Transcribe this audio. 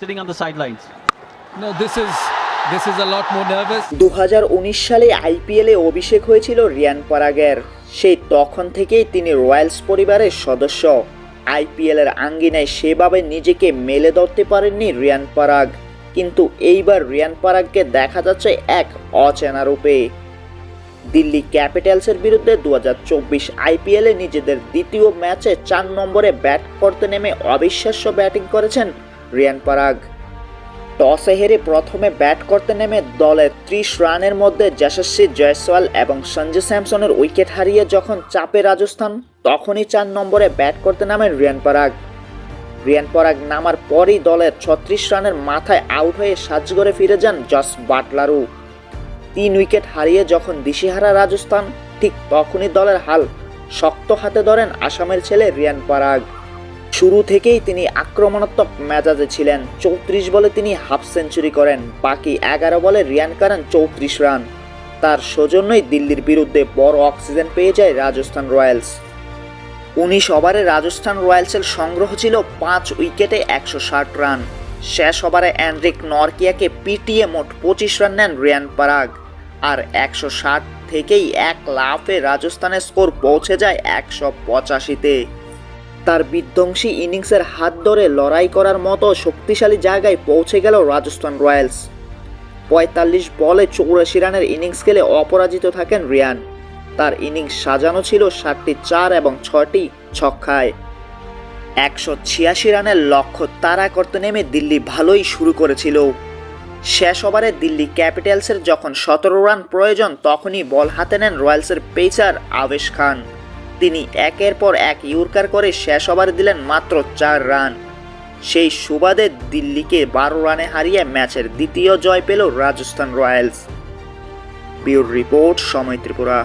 sitting on the sidelines. No, this is this is a lot more nervous. দু হাজার উনিশ সালে আইপিএলে অভিষেক হয়েছিল রিয়ান পরাগের সেই তখন থেকেই তিনি রয়্যালস পরিবারের সদস্য আইপিএলের আঙ্গিনায় সেভাবে নিজেকে মেলে ধরতে পারেননি রিয়ান পরাগ কিন্তু এইবার রিয়ান পরাগকে দেখা যাচ্ছে এক অচেনা রূপে দিল্লি ক্যাপিটালসের বিরুদ্ধে দু হাজার চব্বিশ আইপিএলে নিজেদের দ্বিতীয় ম্যাচে চার নম্বরে ব্যাট করতে নেমে অবিশ্বাস্য ব্যাটিং করেছেন রিয়ান পরাগ। টসে হেরে প্রথমে ব্যাট করতে নেমে দলের ত্রিশ রানের মধ্যে যশস্বী, জয়সওয়াল এবং সঞ্জু স্যামসনের উইকেট হারিয়ে যখন চাপে রাজস্থান, তখনই চার নম্বরে ব্যাট করতে নামেন রিয়ান পারাগ। রিয়ান পরাগ নামার পরই দলের ছত্রিশ রানের মাথায় আউট হয়ে সাজগড়ে ফিরে যান জস বাটলারু তিন উইকেট হারিয়ে যখন দিশেহারা রাজস্থান, ঠিক তখনই দলের হাল শক্ত হাতে ধরেন আসামের ছেলে রিয়ান পরাগ। শুরু থেকেই তিনি আক্রমণাত্মক মেজাজে ছিলেন। চৌত্রিশ বলে তিনি হাফ সেঞ্চুরি করেন, বাকি এগারো বলে রিয়ান করেন চৌত্রিশ রান। তার সৌজন্যই দিল্লির বিরুদ্ধে বড় অক্সিজেন পেয়ে যায় রাজস্থান রয়্যালস। উনিশ ওভারে রাজস্থান রয়্যালসের সংগ্রহ ছিল পাঁচ উইকেটে একশো ষাট রান। শেষ ওভারে অ্যান্ড্রিক নরকিয়াকে পিটিয়ে মোট পঁচিশ রান নেন রিয়ান পারাগ। আর একশো ষাট থেকেই এক লাফে রাজস্থানের স্কোর পৌঁছে যায় একশো পঁচাশিতে। তার বিধ্বংসী ইনিংসের হাত ধরে লড়াই করার মতো শক্তিশালী জায়গায় পৌঁছে গেল রাজস্থান রয়্যালস। পঁয়তাল্লিশ বলে চৌরাশি রানের ইনিংস খেলে অপরাজিত থাকেন রিয়ান। তার ইনিংস সাজানো ছিল সাতটি চার এবং ছটি ছক্কায়। একশো ছিয়াশি রানের লক্ষ্য তাড়া করতে নেমে দিল্লি ভালোই শুরু করেছিল। শেষ ওভারে দিল্লি ক্যাপিটালসের যখন সতেরো রান প্রয়োজন, তখনই বল হাতে নেন রয়্যালসের পেসার আবেশ খান। তিনি একের পর এক ইউরকার করে শেষ ওভারে দিলেন মাত্র চার রান। সেই সুবাদে দিল্লিকে বারো রানে হারিয়ে ম্যাচের দ্বিতীয় জয় পেল রাজস্থান রয়্যালস। বিউর রিপোর্ট সময় ত্রিপুরা।